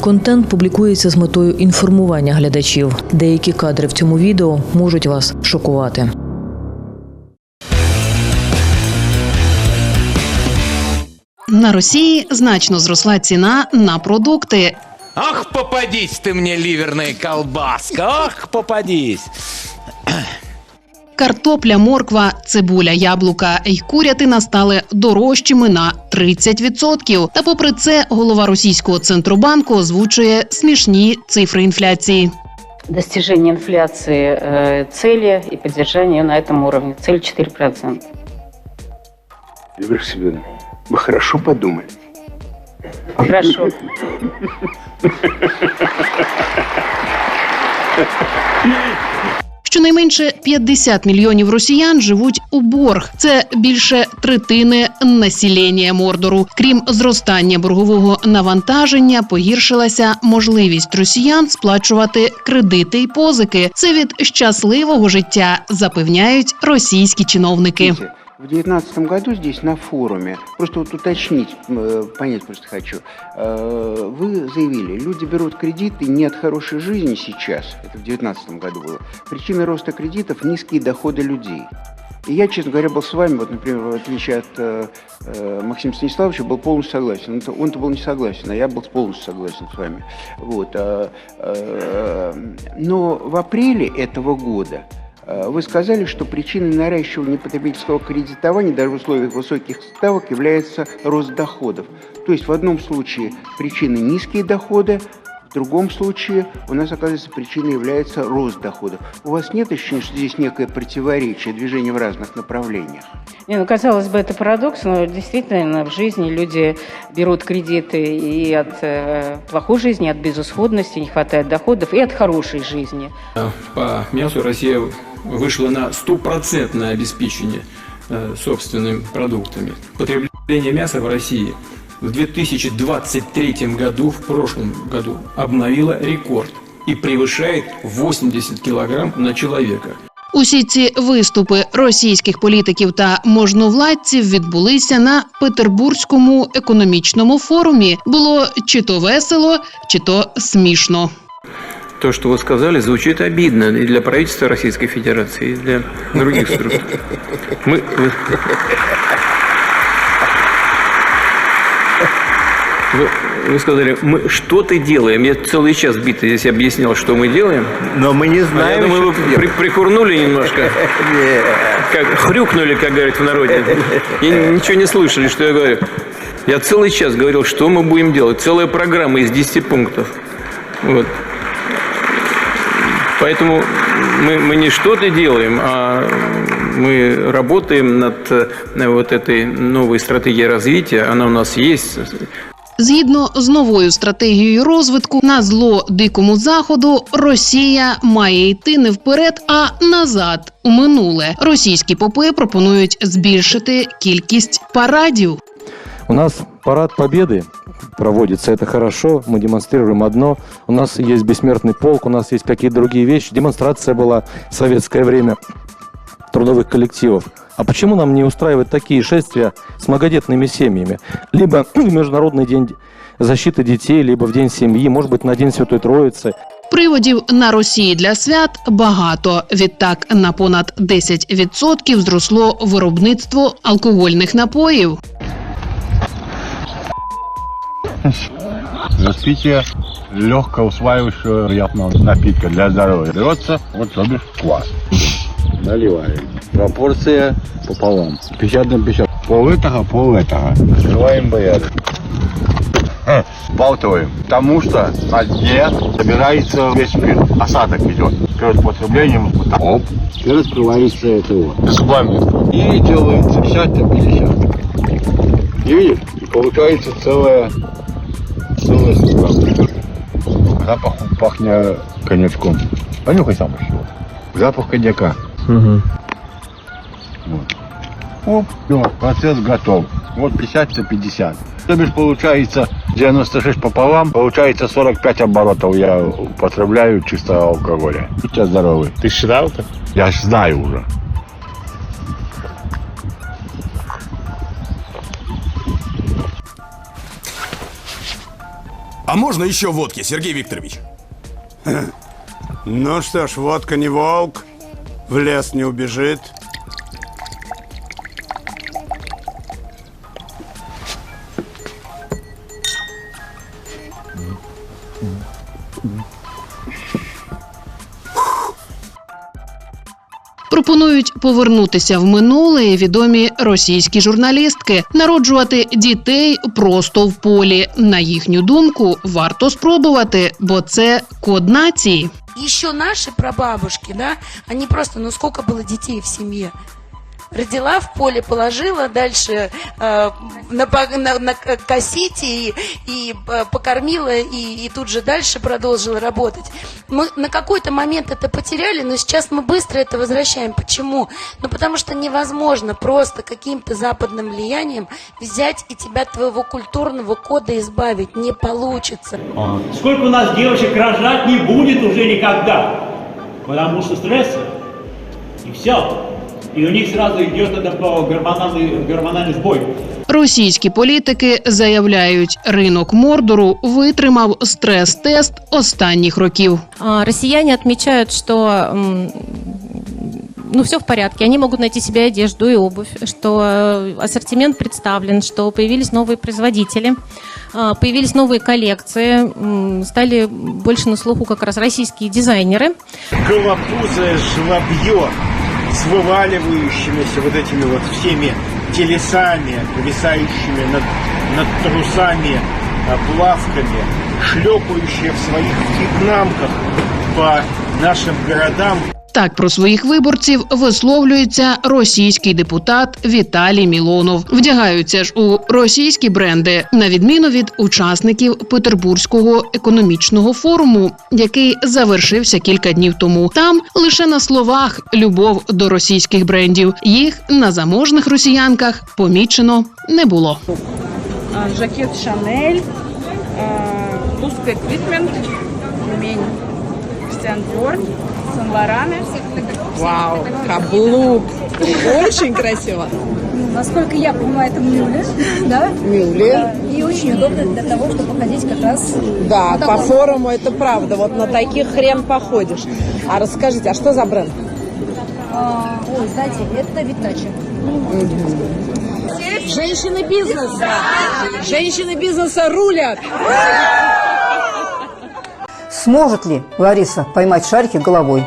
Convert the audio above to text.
Контент публікується з метою інформування глядачів. Деякі кадри в цьому відео можуть вас шокувати. На Росії значно зросла ціна на продукти. Ах, попадись ти мені, ливерная колбаска! Ах, попадись! Картопля, морква, цибуля, яблука й курятина стали дорожчими на 30%. Та попри це, голова російського центробанку озвучує смішні цифри інфляції. достижение инфляции э, цели и поддержание ее на этом уровне. Цель 4%. Егор Семенович, вы хорошо подумали. Хорошо. Щонайменше 50 мільйонів росіян живуть у борг. Це більше третини населення Мордору. Крім зростання боргового навантаження, погіршилася можливість росіян сплачувати кредити й позики. Це від щасливого життя запевняють російські чиновники. В 2019 году здесь на форуме, просто вот уточнить, э, понять просто хочу, э, вы заявили, люди берут кредиты не от хорошей жизни сейчас, это в 2019 году было, причиной роста кредитов – низкие доходы людей. И я, честно говоря, был с вами, вот, например, в отличие от э, э, Максима Станиславовича, был полностью согласен. Он-то, он-то был не согласен, а я был полностью согласен с вами. Вот, а, э, но в апреле этого года э, вы сказали, что причиной наращивания потребительского кредитования даже в условиях высоких ставок является рост доходов. То есть в одном случае причиной низкие доходы, в другом случае у нас, оказывается, причиной является рост доходов. У вас нет ощущения, что здесь некое противоречие, движение в разных направлениях? Не, ну, казалось бы, это парадокс, но действительно в жизни люди берут кредиты и от э, плохой жизни, от безысходности, не хватает доходов, и от хорошей жизни. По мясу Россия вышла на стопроцентное обеспечение э, собственными продуктами. Потребление мяса в России в 2023 году, в прошлом году, обновило рекорд и превышает 80 килограмм на человека. Усі ці виступи російських політиків та можновладців відбулися на Петербурзькому економічному форумі. Було чи то весело, чи то смішно. То, что вы сказали, звучит обидно и для правительства Российской Федерации, и для других структур. Мы, вы, вы- сказали, мы что-то делаем. Я целый час битый здесь объяснял, что мы делаем. Но мы не А знаем, я думаю, что вы при- прикурнули немножко, как хрюкнули, как говорят в народе. И ничего не слышали, что я говорю. Я целый час говорил, что мы будем делать. Целая программа из 10 пунктов. Вот. Поэтому мы, мы не что-то делаем, а мы работаем над э, вот этой новой стратегией развития. Она у нас есть. Згідно з новою стратегією розвитку, на зло дикому заходу Росія має йти не вперед, а назад у минуле. Російські попи пропонують збільшити кількість парадів. У нас парад победы проводится, это хорошо, мы демонстрируем одно. У нас есть бессмертный полк, у нас есть какие-то другие вещи. Демонстрация была в советское время трудовых коллективов. А почему нам не устраивать такие шествия с многодетными семьями? Либо в Международный день защиты детей, либо в День семьи, может быть, на День Святой Троицы. Приводів на Росії для свят багато. Відтак на понад 10% зросло виробництво алкогольних напоїв. Распитие легко усваивающего приятного напитка для здоровья. Берется, вот, то бишь, квас. Наливаем. Пропорция пополам. 50 на 50. Пол этого, пол этого. Открываем бояр. Болтаем. Потому что на дне собирается весь спирт. Осадок идет. Перед потреблением вот так. Оп. И раскрывается это вот. Зубами. И делается 50 на 50. И видишь? Получается целая целая сука. Запах пахнет коньячком. Понюхай сам еще. Запах коньяка. Вот. Оп, все, процесс готов. Вот 50 на 50. То бишь получается 96 пополам, получается 45 оборотов я употребляю чистого алкоголя. Будьте здоровы. Ты считал это? Я ж знаю уже. А можно еще водки, Сергей Викторович? Ну что ж, водка не волк, в лес не убежит. Пропонують повернутися в минуле відомі російські журналістки, народжувати дітей просто в полі. На їхню думку, варто спробувати, бо це код нації. Еще наши прабабушки, да, они просто, ну сколько было детей в семье? Родила в поле, положила, дальше э, на, на, на к- кассете и, и, э, покормила, и, и тут же дальше продолжила работать. Мы на какой-то момент это потеряли, но сейчас мы быстро это возвращаем. Почему? Ну потому что невозможно просто каким-то западным влиянием взять и тебя твоего культурного кода избавить. Не получится. Сколько у нас девочек рожать не будет уже никогда. Потому что стрессы. И все И у них сразу идет это по гормональный, гормональный сбой. Російські політики заявляють, ринок мордору витримав стрес-тест останніх років. А, Россияне отмечают, что м, ну, все в порядке. Они могут найти себе одежду и обувь, что э, ассортимент представлен, что появились новые производители, а, появились новые коллекции, м, стали больше на слуху как раз российские дизайнеры. Голопузое жлобье с вываливающимися вот этими вот всеми телесами, повисающими над, над трусами, а, плавками, шлепающие в своих вьетнамках по нашим городам. Так про своїх виборців висловлюється російський депутат Віталій Мілонов. Вдягаються ж у російські бренди, на відміну від учасників Петербурзького економічного форуму, який завершився кілька днів тому. Там лише на словах любов до російських брендів. Їх на заможних росіянках помічено не було. Жакет Шанель, Туск Эквипмент, Тюмень, Кристиан Диор, Сан Лоране. Вау, каблук. Очень красиво. Насколько я понимаю, это мюле, да? Мюллер. И очень удобно для того, чтобы ходить как раз Да, Вот по форуму это правда. Вот на таких хрен походишь. А расскажите, а что за бренд? ой, знаете, это Витачи. Женщины бизнеса. Женщины бизнеса рулят. Сможет ли Лариса поймать шарики головой?